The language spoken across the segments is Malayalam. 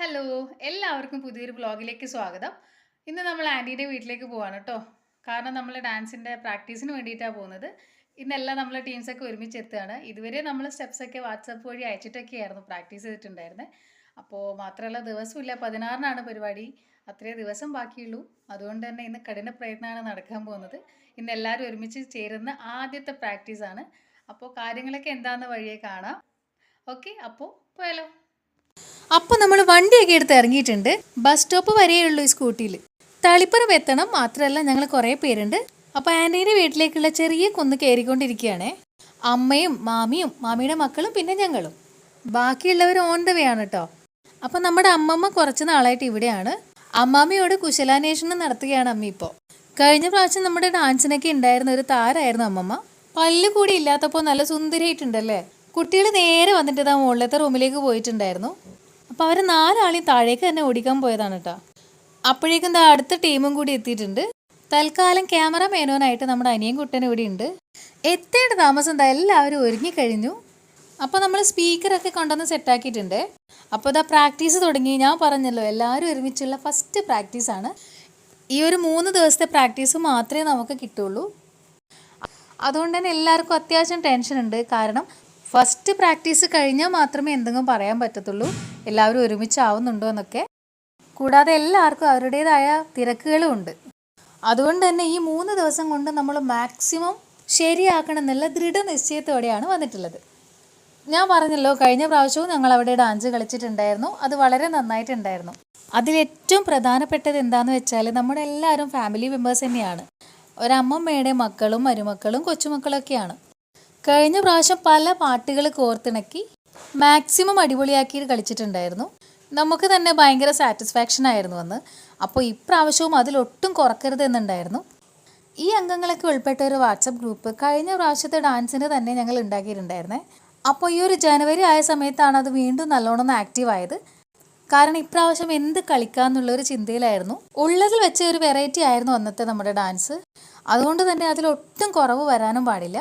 ഹലോ എല്ലാവർക്കും പുതിയൊരു ബ്ലോഗിലേക്ക് സ്വാഗതം. ഇന്ന് നമ്മൾ ആന്റീന്റെ വീട്ടിലേക്ക് പോവാണ് കേട്ടോ കാരണം നമ്മൾ ഡാൻസിന്റെ പ്രാക്ടീസിന് വേണ്ടിയിട്ടാണ് പോകുന്നത്. ഇന്നെല്ലാം നമ്മളെ ടീംസൊക്കെ ഒരുമിച്ച് എത്തുകയാണ്. ഇതുവരെ നമ്മൾ സ്റ്റെപ്സൊക്കെ വാട്സപ്പ് വഴി അയച്ചിട്ടൊക്കെയായിരുന്നു പ്രാക്ടീസ് ചെയ്തിട്ടുണ്ടായിരുന്നത് അപ്പോൾ മാത്രമല്ല ദിവസമില്ല പതിനാറിനാണ് പരിപാടി. അത്രേ ദിവസം ബാക്കിയുള്ളൂ. അതുകൊണ്ട് തന്നെ ഇന്ന് കഠിന പ്രയത്നമാണ് നടക്കാൻ പോകുന്നത്. ഇന്ന് എല്ലാവരും ഒരുമിച്ച് ചേരുന്ന ആദ്യത്തെ പ്രാക്ടീസാണ്. അപ്പോൾ കാര്യങ്ങളൊക്കെ എന്താണെന്ന് വഴിയെ കാണാം. ഓക്കെ അപ്പോൾ പോയാലോ. അപ്പോൾ നമ്മൾ വണ്ടിയൊക്കെ എടുത്ത് ഇറങ്ങിയിട്ടുണ്ട്. ബസ് സ്റ്റോപ്പ് വരെയുള്ളൂ ഈ സ്കൂട്ടിയിൽ തളിപ്പുറം എത്തണം മാത്രമല്ല ഞങ്ങൾ കുറേ പേരുണ്ട്. അപ്പോൾ ആന്റീന്റെ വീട്ടിലേക്കുള്ള ചെറിയ കുന്ന് കയറിക്കൊണ്ടിരിക്കുകയാണേ അമ്മയും മാമിയും മാമിയുടെ മക്കളും പിന്നെ ഞങ്ങളും. ബാക്കിയുള്ളവർ ഓൺ ദ വേ ആണ് കേട്ടോ അപ്പോൾ നമ്മുടെ അമ്മമ്മ കുറച്ച് നാളായിട്ട് ഇവിടെയാണ്. അമ്മാമ്മയോട് കുശലാന്വേഷണം നടത്തുകയാണ് അമ്മ ഇപ്പോൾ കഴിഞ്ഞ പ്രാവശ്യം നമ്മുടെ ഡാൻസിനൊക്കെ ഉണ്ടായിരുന്ന ഒരു താരായിരുന്നു അമ്മമ്മ. പല്ല് കൂടി ഇല്ലാത്തപ്പോൾ നല്ല സുന്ദരിയായിട്ടുണ്ടല്ലേ? കുട്ടികൾ നേരെ വന്നിട്ട് ഇതാ മുകളിലത്തെ റൂമിലേക്ക് പോയിട്ടുണ്ടായിരുന്നു. അപ്പോൾ അവർ നാലാളെയും താഴേക്ക് തന്നെ ഓടിക്കാൻ പോയതാണ് കേട്ടോ അപ്പോഴേക്കും ദാ അടുത്ത ടീമും കൂടി എത്തിയിട്ടുണ്ട്. തൽക്കാലം ക്യാമറ മേനോനായിട്ട് നമ്മുടെ അനിയൻ കുട്ടൻ ഇവിടെ ഉണ്ട്. എത്തേണ്ട താമസം എന്താ എല്ലാവരും ഒരുങ്ങിക്കഴിഞ്ഞു അപ്പോൾ നമ്മൾ സ്പീക്കറൊക്കെ കൊണ്ടുവന്ന് സെറ്റാക്കിയിട്ടുണ്ട് അപ്പോൾ ഇതാ പ്രാക്ടീസ് തുടങ്ങി. ഞാൻ പറഞ്ഞല്ലോ എല്ലാവരും ഒരുമിച്ചുള്ള ഫസ്റ്റ് പ്രാക്ടീസാണ് ഈ ഒരു മൂന്ന് ദിവസത്തെ പ്രാക്ടീസ് മാത്രമേ നമുക്ക് കിട്ടുള്ളൂ. അതുകൊണ്ട് തന്നെ എല്ലാവർക്കും അത്യാവശ്യം ടെൻഷൻ ഉണ്ട്. കാരണം ഫസ്റ്റ് പ്രാക്ടീസ് കഴിഞ്ഞാൽ മാത്രമേ എന്തെങ്കിലും പറയാൻ പറ്റത്തുള്ളൂ. എല്ലാവരും ഒരുമിച്ചാവുന്നുണ്ടോ എന്നൊക്കെ. കൂടാതെ എല്ലാവർക്കും അവരുടേതായ തിരക്കുകളും ഉണ്ട്. അതുകൊണ്ട് തന്നെ ഈ മൂന്ന് ദിവസം കൊണ്ട് നമ്മൾ മാക്സിമം ശരിയാക്കണം എന്നുള്ള ദൃഢനിശ്ചയത്തോടെയാണ് വന്നിട്ടുള്ളത്. ഞാൻ പറഞ്ഞല്ലോ കഴിഞ്ഞ പ്രാവശ്യവും ഞങ്ങൾ അവിടെ ഡാൻസ് കളിച്ചിട്ടുണ്ടായിരുന്നു. അത് വളരെ നന്നായിട്ടുണ്ടായിരുന്നു. അതിലേറ്റവും പ്രധാനപ്പെട്ടത് എന്താണെന്ന് വെച്ചാൽ നമ്മുടെ എല്ലാവരും ഫാമിലി മെമ്പേഴ്സ് തന്നെയാണ്. ഒരമ്മമ്മയുടെ മക്കളും മരുമക്കളും കൊച്ചുമക്കളൊക്കെയാണ്. കഴിഞ്ഞ പ്രാവശ്യം പല പാട്ടുകൾ കോർത്തിണക്കി മാക്സിമം അടിപൊളിയാക്കി കളിച്ചിട്ടുണ്ടായിരുന്നു. നമുക്ക് തന്നെ ഭയങ്കര സാറ്റിസ്ഫാക്ഷൻ ആയിരുന്നു അന്ന്. അപ്പോൾ ഇപ്രാവശ്യവും അതിലൊട്ടും കുറക്കരുത് എന്നുണ്ടായിരുന്നു. ഈ അംഗങ്ങളൊക്കെ ഉൾപ്പെട്ട ഒരു വാട്സപ്പ് ഗ്രൂപ്പ് കഴിഞ്ഞ പ്രാവശ്യത്തെ ഡാൻസിന് തന്നെ ഞങ്ങൾ ഉണ്ടാക്കിയിട്ടുണ്ടായിരുന്നേ. അപ്പോൾ ഈ ഒരു ജനുവരി ആയ സമയത്താണ് അത് വീണ്ടും നല്ലോണം ആക്റ്റീവ് ആയത്. കാരണം ഇപ്രാവശ്യം എന്ത് കളിക്കാന്നുള്ള ഒരു ചിന്തയിലായിരുന്നു. ഉള്ളതിൽ വെച്ച ഒരു വെറൈറ്റി ആയിരുന്നു അന്നത്തെ നമ്മുടെ ഡാൻസ്. അതുകൊണ്ട് തന്നെ അതിലൊട്ടും കുറവ് വരാനും പാടില്ല.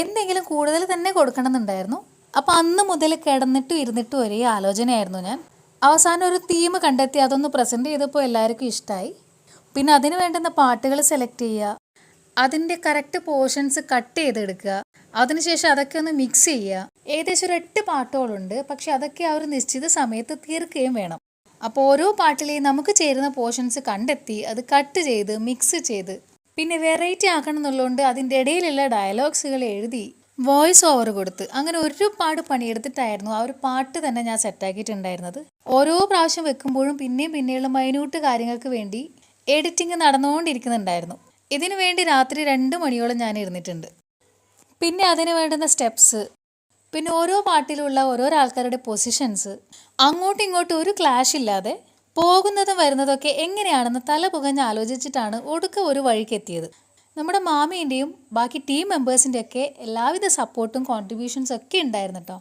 എന്തെങ്കിലും കൂടുതൽ തന്നെ കൊടുക്കണമെന്നുണ്ടായിരുന്നു. അപ്പോൾ അന്ന് മുതൽ കിടന്നിട്ടും ഇരുന്നിട്ടും ഒരേ ആലോചനയായിരുന്നു ഞാൻ. അവസാനം ഒരു തീം കണ്ടെത്തി അതൊന്ന് പ്രസന്റ് ചെയ്തപ്പോൾ എല്ലാവർക്കും ഇഷ്ടമായി പിന്നെ അതിന് വേണ്ടുന്ന പാട്ടുകൾ സെലക്ട് ചെയ്യുക അതിന്റെ കറക്റ്റ് പോർഷൻസ് കട്ട് ചെയ്തെടുക്കുക അതിനുശേഷം അതൊക്കെ ഒന്ന് മിക്സ് ചെയ്യുക. ഏകദേശം ഒരു എട്ട് പാട്ടുകളുണ്ട് പക്ഷെ അതൊക്കെ ആ ഒരു നിശ്ചിത സമയത്ത് തീർക്കുകയും വേണം. അപ്പോൾ ഓരോ പാട്ടിലെയും നമുക്ക് ചേരുന്ന പോർഷൻസ് കണ്ടെത്തി അത് കട്ട് ചെയ്ത് മിക്സ് ചെയ്ത് പിന്നെ വെറൈറ്റി ആക്കണം എന്നുള്ളതുകൊണ്ട് അതിന്റെ ഇടയിലുള്ള ഡയലോഗ്സുകൾ എഴുതി വോയിസ് ഓവർ കൊടുത്ത് അങ്ങനെ ഒരുപാട് പണിയെടുത്തിട്ടായിരുന്നു ആ ഒരു പാട്ട് തന്നെ ഞാൻ സെറ്റാക്കിയിട്ടുണ്ടായിരുന്നത് ഓരോ പ്രാവശ്യം വെക്കുമ്പോഴും പിന്നെയും പിന്നെയുള്ള മൈന്യൂട്ട് കാര്യങ്ങൾക്ക് വേണ്ടി എഡിറ്റിംഗ് നടന്നുകൊണ്ടിരിക്കുന്നുണ്ടായിരുന്നു. ഇതിനു വേണ്ടി രാത്രി രണ്ട് മണിയോളം ഞാൻ ഇരുന്നിട്ടുണ്ട്. പിന്നെ അതിന് വേണ്ടുന്ന സ്റ്റെപ്സ് പിന്നെ ഓരോ പാട്ടിലുള്ള ഓരോരോ ആൾക്കാരുടെ പൊസിഷൻസ് അങ്ങോട്ടും ഇങ്ങോട്ടും ഒരു ക്ലാഷ് ഇല്ലാതെ പോകുന്നതും വരുന്നതൊക്കെ എങ്ങനെയാണെന്ന് തല പുകഞ്ഞ് ആലോചിച്ചിട്ടാണ് ഒടുക്ക ഒരു വഴിക്ക് എത്തിയത് നമ്മുടെ മാമീന്റെയും ബാക്കി ടീം മെമ്പേഴ്സിന്റെ ഒക്കെ എല്ലാവിധ സപ്പോർട്ടും കോൺട്രിബ്യൂഷൻസ് ഒക്കെ ഉണ്ടായിരുന്നു കേട്ടോ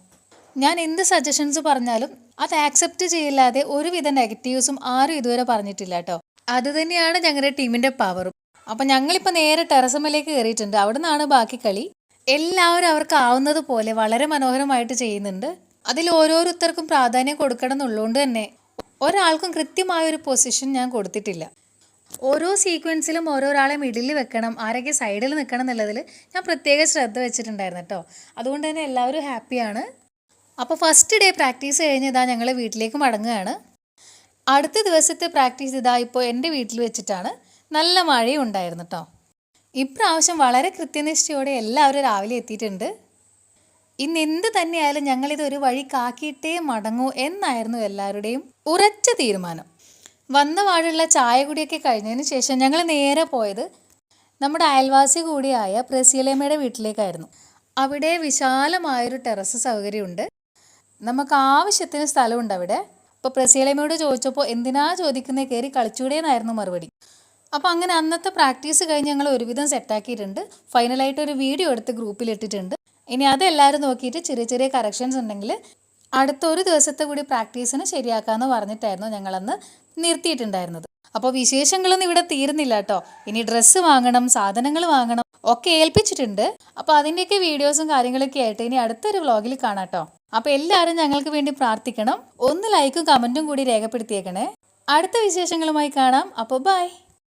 ഞാൻ എന്ത് സജഷൻസ് പറഞ്ഞാലും അത് ആക്സെപ്റ്റ് ചെയ്യില്ലാതെ ഒരുവിധ നെഗറ്റീവ്സും ആരും ഇതുവരെ പറഞ്ഞിട്ടില്ല കേട്ടോ അത് തന്നെയാണ് ഞങ്ങളുടെ ടീമിന്റെ പവറും അപ്പം ഞങ്ങളിപ്പോൾ നേരെ ടെറസമ്മലേക്ക് കയറിയിട്ടുണ്ട് അവിടെ നിന്നാണ് ബാക്കി കളി. എല്ലാവരും അവർക്ക് ആവുന്നത് പോലെ വളരെ മനോഹരമായിട്ട് ചെയ്യുന്നുണ്ട്. അതിൽ ഓരോരുത്തർക്കും പ്രാധാന്യം കൊടുക്കണം എന്നുള്ളതുകൊണ്ട് തന്നെ ഒരാൾക്കും കൃത്യമായ ഒരു പൊസിഷൻ ഞാൻ കൊടുത്തിട്ടില്ല. ഓരോ സീക്വൻസിലും ഓരോരാളെ മിഡിൽ വെക്കണം ആരൊക്കെ സൈഡിൽ നിൽക്കണം എന്നുള്ളതിൽ ഞാൻ പ്രത്യേക ശ്രദ്ധ വെച്ചിട്ടുണ്ടായിരുന്നു കേട്ടോ അതുകൊണ്ട് തന്നെ എല്ലാവരും ഹാപ്പിയാണ് അപ്പോൾ ഫസ്റ്റ് ഡേ പ്രാക്ടീസ് കഴിഞ്ഞ് ഇതാ ഞങ്ങൾ വീട്ടിലേക്ക് മടങ്ങുകയാണ്. അടുത്ത ദിവസത്തെ പ്രാക്ടീസ് ഇതാ ഇപ്പോൾ എന്റെ വീട്ടിൽ വെച്ചിട്ടാണ്. നല്ല മഴയും ഉണ്ടായിരുന്നു കേട്ടോ ഇപ്രാവശ്യം വളരെ കൃത്യനിഷ്ഠയോടെ എല്ലാവരും രാവിലെ എത്തിയിട്ടുണ്ട്. ഇന്ന് എന്ത് തന്നെയായാലും ഞങ്ങളിത് ഒരു വഴി കാക്കിയിട്ടേ മടങ്ങൂ എന്നായിരുന്നു എല്ലാവരുടെയും ഉറച്ച തീരുമാനം. വന്ന വാഴുള്ള ചായ കുടിയൊക്കെ കഴിഞ്ഞതിന് ശേഷം ഞങ്ങൾ നേരെ പോയത് നമ്മുടെ അയൽവാസി കൂടിയായ പ്രസീലമ്മയുടെ വീട്ടിലേക്കായിരുന്നു. അവിടെ വിശാലമായൊരു ടെറസ് സൗകര്യമുണ്ട്. നമുക്ക് ആവശ്യത്തിന് സ്ഥലമുണ്ട് അവിടെ. അപ്പോൾ പ്രസീലമ്മയോട് ചോദിച്ചപ്പോൾ എന്തിനാ ചോദിക്കുന്നത് കയറി കളിച്ചൂടേന്നായിരുന്നു മറുപടി. അപ്പോൾ അങ്ങനെ അന്നത്തെ പ്രാക്ടീസ് കഴിഞ്ഞ് ഞങ്ങൾ ഒരുവിധം സെറ്റാക്കിയിട്ടുണ്ട്. ഫൈനലായിട്ട് ഒരു വീഡിയോ എടുത്ത് ഗ്രൂപ്പിൽ ഇട്ടിട്ടുണ്ട് ഇനി അതെല്ലാവരും നോക്കിയിട്ട് ചെറിയ ചെറിയ കറക്ഷൻസ് ഉണ്ടെങ്കിൽ അടുത്ത ഒരു ദിവസത്തെ കൂടി പ്രാക്ടീസിന് ശരിയാക്കാമെന്ന് പറഞ്ഞിട്ടായിരുന്നു ഞങ്ങളന്ന് നിർത്തിയിട്ടുണ്ടായിരുന്നത്. അപ്പോൾ വിശേഷങ്ങളൊന്നും ഇവിടെ തീരുന്നില്ല കേട്ടോ. ഇനി ഡ്രസ്സ് വാങ്ങണം സാധനങ്ങൾ വാങ്ങണം ഒക്കെ ഏൽപ്പിച്ചിട്ടുണ്ട്. അപ്പോൾ അതിന്റെയൊക്കെ വീഡിയോസും കാര്യങ്ങളൊക്കെ ആയിട്ട് ഇനി അടുത്തൊരു വ്ളോഗിൽ കാണാം കേട്ടോ. അപ്പോൾ എല്ലാവരും ഞങ്ങൾക്ക് വേണ്ടി പ്രാർത്ഥിക്കണം. ഒന്ന് ലൈക്കും കമന്റും കൂടി രേഖപ്പെടുത്തിയേക്കണേ. അടുത്ത വിശേഷങ്ങളുമായി കാണാം. അപ്പോൾ ബൈ